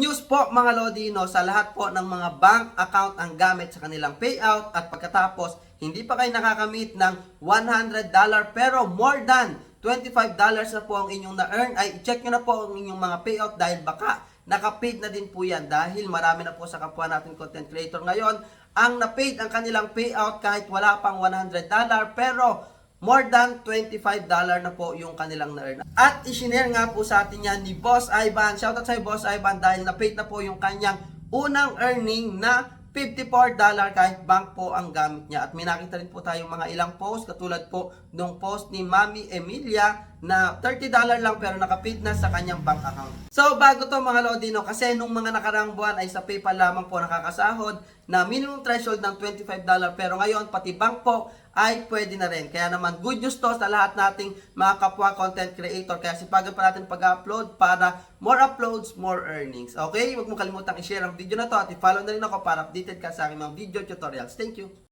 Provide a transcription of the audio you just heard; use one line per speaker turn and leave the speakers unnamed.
news po mga Lodino sa lahat po ng mga bank account ang gamit sa kanilang payout at pagkatapos hindi pa kayo nakakamit ng $100 pero more than $25 na po ang inyong na-earn. Ay check nyo na po ang inyong mga payout dahil baka nakapaid na din po yan dahil marami na po sa kapwa natin content creator ngayon ang na-paid ang kanilang payout kahit wala pang $100 pero more than $25 na po yung kanilang na-earn. At isinare nga po sa atin yan ni Boss Ivan. Shoutout sa Boss Ivan dahil na-paid na po yung kanyang unang earning na $54 kahit bank po ang gamit niya. At may nakita rin po tayong mga ilang post katulad po nung post ni Mami Emilia na $30 lang pero nakapaid na sa kanyang bank account. So bago to mga Lodino kasi nung mga nakarang buwan ay sa PayPal lamang po nakakasahod na minimum threshold ng $25 pero ngayon pati bank po ay pwede na rin. Kaya naman good news to sa lahat nating mga kapwa content creator. Kaya sipagan pa natin pag-upload para more uploads, more earnings. Okay? Huwag mo kalimutang i-share ang video na to at i-follow na rin ako para updated ka sa aking mga video tutorials. Thank you!